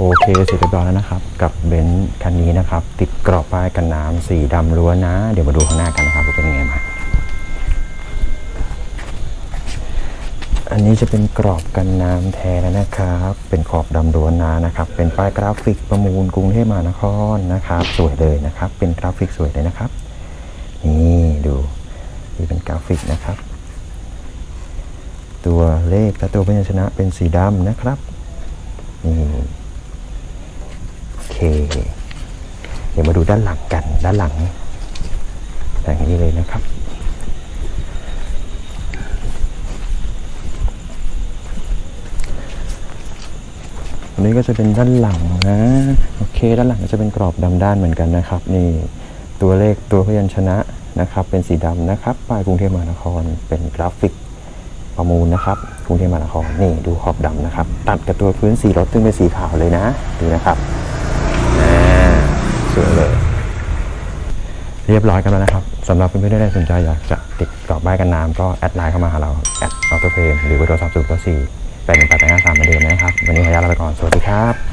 โอเคเสร็จเรียบร้อยแล้วนะครับ กับเบนซ์คันนี้นะครับ ติดกรอบป้ายกันน้ำสีดำล้วนนะ เดี๋ยวมาดูข้างหน้ากันนะครับว่าเป็นยังไงมาอันนี้จะเป็นกรอบกันน้ำแท้แล้วนะครับ เป็นขอบดำล้วนนะนะครับ เป็นป้ายกราฟิกประมูลกรุงเทพมหานครนะครับ สวยเลยนะครับ เป็นกราฟิกสวยเลยนะครับ นี่ดูนี่เป็นกราฟิกนะครับ ตัวเลขและตัวพยัญชนะเป็นสีดำนะครับนี่ เคเดี๋ยวมาดูด้านหลังกันด้านหลังอย่างนี้เลยนะครับ อันนี้ก็จะเป็นด้านหลังนะ โอเค ด้านหลังก็จะเป็นกรอบดำด้านเหมือนกันนะครับ นี่ตัวเลขตัวพยัญชนะนะครับ เป็นสีดำนะครับป้ายกรุงเทพมหานครเป็นกราฟิกประมูลนะครับกรุงเทพมหานครนี่ดูขอบดำนะครับ ตัดกับตัวพื้นสีรถซึ่งเป็นสีขาวเลยนะ ดูนะครับอ่าสวยเลย เรียบร้อยกันแล้วนะครับสำหรับเพื่อนๆที่ได้สนใจอยากจะติดกรอบบ้านกันน้ำก็แอดไลน์เข้ามาหาเราแอดออโต้เพลหรือเบอร์โทรศัพท์ศูนย์เก้าสี่แปดหนึ่งแปดแปดห้าสามเหมือนเดิมนะครับ วันนี้ขออนุญาตลาไปก่อน สวัสดีครับ